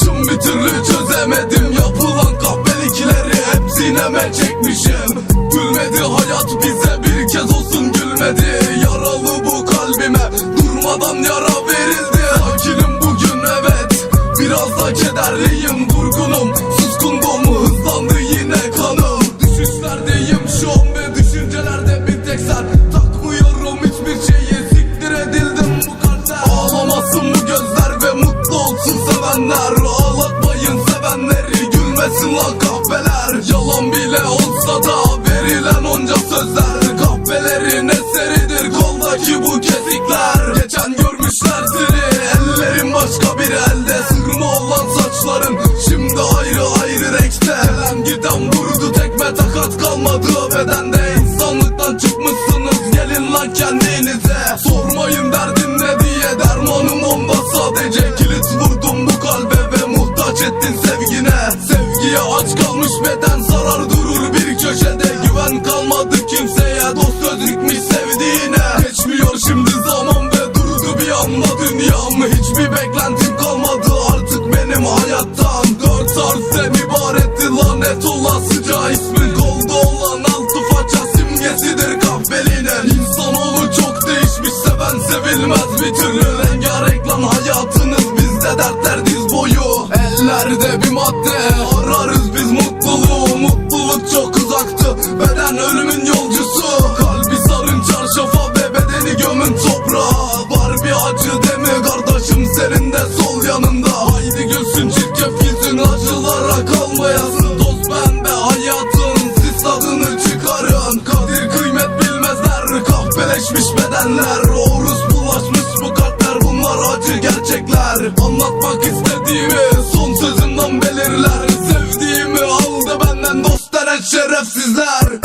kardeşim bir türlü çözemedim. Yapılan kahpelikleri hep sineme çekmişim. Gülmedi hayat bize bir kez olsun gülmedi. Yaralı bu kalbime durmadan yara verildi. Sakinim bugün evet biraz da kederliyim sevenler Ağlatmayın sevenleri gülmesin lan kahpeler Yalan bile olsa da verilen onca sözler. Kahpelerin eseridir koldaki bu kesikler. Geçen görmüşler seni ellerin başka bir elde. Sırma olan saçların şimdi ayrı ayrı renkte. Gelen giden vurdu tekme takat kalmadı. Bedende İnsanlıktan çıkmışsınız gelin lan kendinize. Sormayın aç kalmış beden zarar durur bir köşede. Güven kalmadı kimseye dost gözükmüş sevdiğine. Geçmiyor şimdi zaman ve durdu bir anda dünyam Hiçbir beklentim kalmadı artık benim hayattan. Dört harften ibaretti lanet olasıca ismin Golda olan altı faça simgesidir kahvelinin İnsanoğlu çok değişmiş seven sevilmez. Bir türlü Rengarenk lan hayatınız. Bizde dertler diz boyu. Ellerde bir madde ararız Kalbimin yolcusu. Kalbi sarın çarşafa ve bedeni gömün toprağa. Var bir acı deme kardeşim senin de sol yanında. Haydi gülsün çirkef gitsin acılara kalmayasın. Toz pembe hayatın siz tadını çıkarın. Kadir kıymet bilmezler kahveleşmiş bedenler. Oruz bulaşmış bu kalpler bunlar acı gerçekler. Anlatmak istediğimi son sözümden belirler. Sevdiğimi aldı benden dost denen şerefsizler.